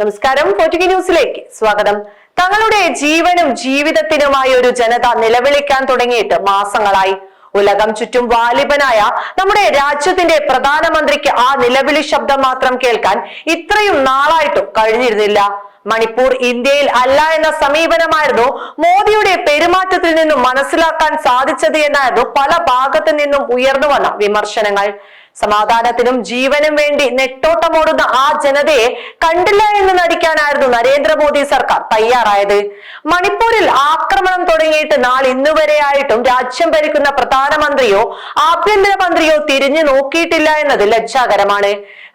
നമസ്കാരം. പോർട്ടുഗി ന്യൂസിലേക്ക് സ്വാഗതം. തങ്ങളുടെ ജീവനും ജീവിതത്തിനുമായി ഒരു ജനത നിലവിളിക്കാൻ തുടങ്ങിയിട്ട് മാസങ്ങളായി. ഉലകം ചുറ്റും വാലിബനായ നമ്മുടെ രാജ്യത്തിന്റെ പ്രധാനമന്ത്രിക്ക് ആ നിലവിളി ശബ്ദം മാത്രം കേൾക്കാൻ ഇത്രയും നാളായിട്ടും കഴിഞ്ഞിരുന്നില്ല. മണിപ്പൂർ ഇന്ത്യയിൽ അല്ല എന്ന സമീപനമായിരുന്നു മോദിയുടെ പെരുമാറ്റത്തിൽ നിന്നും മനസ്സിലാക്കാൻ സാധിച്ചത് എന്നായിരുന്നു പല ഭാഗത്തു നിന്നും ഉയർന്നു വന്ന വിമർശനങ്ങൾ. സമാധാനത്തിനും ജീവനും വേണ്ടി നെട്ടോട്ടമോടുന്ന ആ ജനതയെ കണ്ടില്ല എന്ന് നടിക്കാനായിരുന്നു നരേന്ദ്രമോദി സർക്കാർ തയ്യാറായത്. മണിപ്പൂരിൽ ആക്രമണം തുടങ്ങിയിട്ട് നാൾ ഇന്നുവരെയായിട്ടും രാജ്യം ഭരിക്കുന്ന പ്രധാനമന്ത്രിയോ ആഭ്യന്തരമന്ത്രിയോ തിരിഞ്ഞു നോക്കിയിട്ടില്ല എന്നത് ലജ്ജാകരമാണ്.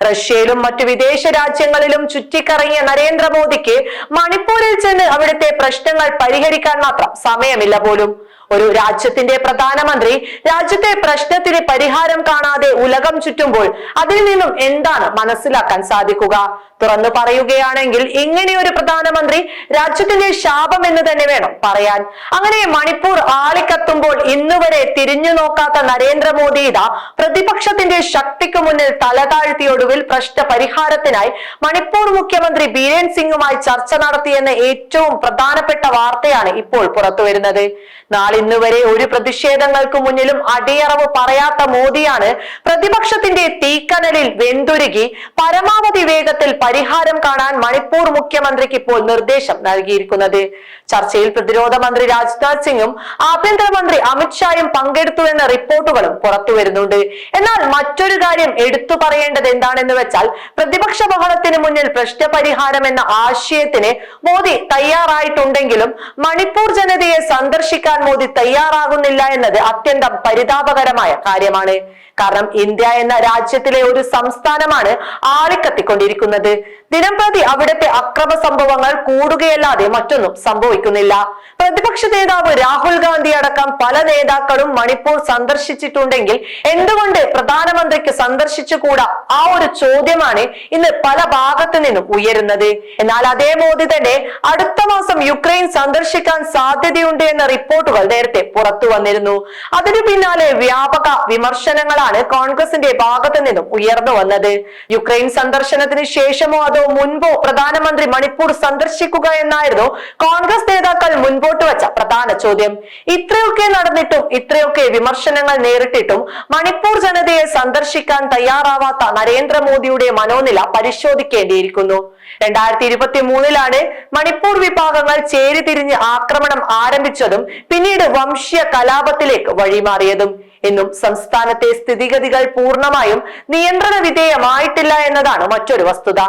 റഷ്യയിലും മറ്റു വിദേശ രാജ്യങ്ങളിലും ചുറ്റിക്കറങ്ങിയ നരേന്ദ്രമോദിക്ക് മണിപ്പൂരിൽ ചെന്ന് അവിടുത്തെ പ്രശ്നങ്ങൾ പരിഹരിക്കാൻ മാത്രം സമയമില്ല പോലും. ഒരു രാജ്യത്തിന്റെ പ്രധാനമന്ത്രി രാജ്യത്തെ പ്രശ്നത്തിന് പരിഹാരം കാണാതെ ഉലകം ചുറ്റുമ്പോൾ അതിൽ നിന്നും എന്താണ് മനസ്സിലാക്കാൻ സാധിക്കുക? തുറന്നു പറയുകയാണെങ്കിൽ ഇങ്ങനെ ഒരു പ്രധാനമന്ത്രി രാജ്യത്തിന്റെ ശാപം എന്ന് തന്നെ വേണം പറയാൻ. അങ്ങനെ മണിപ്പൂർ ആളിക്കത്തുമ്പോൾ ഇന്നുവരെ തിരിഞ്ഞു നോക്കാത്ത നരേന്ദ്രമോദി ഇതാ പ്രതിപക്ഷത്തിന്റെ ശക്തിക്ക് മുന്നിൽ തലതാഴ്ത്തി ഒടുവിൽ പ്രശ്ന പരിഹാരത്തിനായി മണിപ്പൂർ മുഖ്യമന്ത്രി ബീരേൻ സിംഗുമായി ചർച്ച നടത്തിയെന്ന ഏറ്റവും പ്രധാനപ്പെട്ട വാർത്തയാണ് ഇപ്പോൾ പുറത്തുവരുന്നത്. നാളിന്നുവരെ ഒരു പ്രതിഷേധങ്ങൾക്ക് മുന്നിലും അടിയറവ് പറയാത്ത മോദിയാണ് പ്രതിപക്ഷത്തിന്റെ തീക്കനലിൽ വെന്തുരുകി പരമാവധി വേഗത്തിൽ പരിഹാരം കാണാൻ മണിപ്പൂർ മുഖ്യമന്ത്രിക്ക് ഇപ്പോൾ നിർദ്ദേശം നൽകിയിരിക്കുന്നത്. ചർച്ചയിൽ പ്രതിരോധ മന്ത്രി രാജ്നാഥ് സിംഗും ആഭ്യന്തരമന്ത്രി അമിത്ഷായും പങ്കെടുത്തു എന്ന റിപ്പോർട്ടുകളും പുറത്തു വരുന്നുണ്ട്. എന്നാൽ മറ്റൊരു കാര്യം എടുത്തു പറയേണ്ടത് എന്താണെന്ന് വെച്ചാൽ പ്രതിപക്ഷ ബഹളത്തിന് മുന്നിൽ പ്രശ്നപരിഹാരം എന്ന ആശയത്തിന് മോദി തയ്യാറായിട്ടുണ്ടെങ്കിലും മണിപ്പൂർ ജനതയെ സന്ദർശിക്കാൻ മോദി തയ്യാറാകുന്നില്ല എന്നത് അത്യന്തം പരിതാപകരമായ കാര്യമാണ്. കാരണം ഇന്ത്യ എന്ന രാജ്യത്തിലെ ഒരു സംസ്ഥാനമാണ് ആളിക്കത്തിക്കൊണ്ടിരിക്കുന്നത്. ദിനംപ്രതി അവിടുത്തെ അക്രമ സംഭവങ്ങൾ കൂടുകയല്ലാതെ മറ്റൊന്നും സംഭവിക്കുന്നില്ല. പ്രതിപക്ഷ നേതാവ് രാഹുൽ ഗാന്ധി അടക്കം പല നേതാക്കളും മണിപ്പൂർ സന്ദർശിച്ചിട്ടുണ്ടെങ്കിൽ എന്തുകൊണ്ട് പ്രധാനമന്ത്രിക്ക് സന്ദർശിച്ചുകൂടാ? ആ ഒരു ചോദ്യമാണ് ഇന്ന് പല ഭാഗത്തു നിന്നും ഉയരുന്നത്. എന്നാൽ അതേ മോദി തന്നെ അടുത്ത മാസം യുക്രൈൻ സന്ദർശിക്കാൻ സാധ്യതയുണ്ട് എന്ന റിപ്പോർട്ടുകൾ നേരത്തെ പുറത്തു വന്നിരുന്നു. അതിനു പിന്നാലെ വ്യാപക വിമർശനങ്ങളാണ് കോൺഗ്രസിന്റെ ഭാഗത്തു നിന്നും ഉയർന്നു വന്നത്. യുക്രൈൻ സന്ദർശനത്തിന് ശേഷമോ അതോ മുൻപോ പ്രധാനമന്ത്രി മണിപ്പൂർ സന്ദർശിക്കുക എന്നായിരുന്നു കോൺഗ്രസ് നേതാക്കൾ മുൻപോട്ട് വച്ച പ്രധാന ചോദ്യം. ഇത്രയൊക്കെ നടന്നിട്ടും ഇത്രയൊക്കെ വിമർശനങ്ങൾ നേരിട്ടിട്ടും മണിപ്പൂർ ജനതയെ സന്ദർശിക്കാൻ തയ്യാറാവാത്ത നരേന്ദ്രമോദിയുടെ മനോനില പരിശോധിക്കേണ്ടിയിരിക്കുന്നു. രണ്ടായിരത്തി ഇരുപത്തി മൂന്നിലാണ് മണിപ്പൂർ വിഭാഗങ്ങൾ ചേരിതിരിഞ്ഞ് ആക്രമണം ആരംഭിച്ചതും പിന്നീട് വംശീയ കലാപത്തിലേക്ക് വഴിമാറിയതും എന്നും സംസ്ഥാനത്തെ സ്ഥിതിഗതികൾ പൂർണമായും നിയന്ത്രണ വിധേയമായിട്ടില്ല എന്നതാണ് മറ്റൊരു വസ്തുത.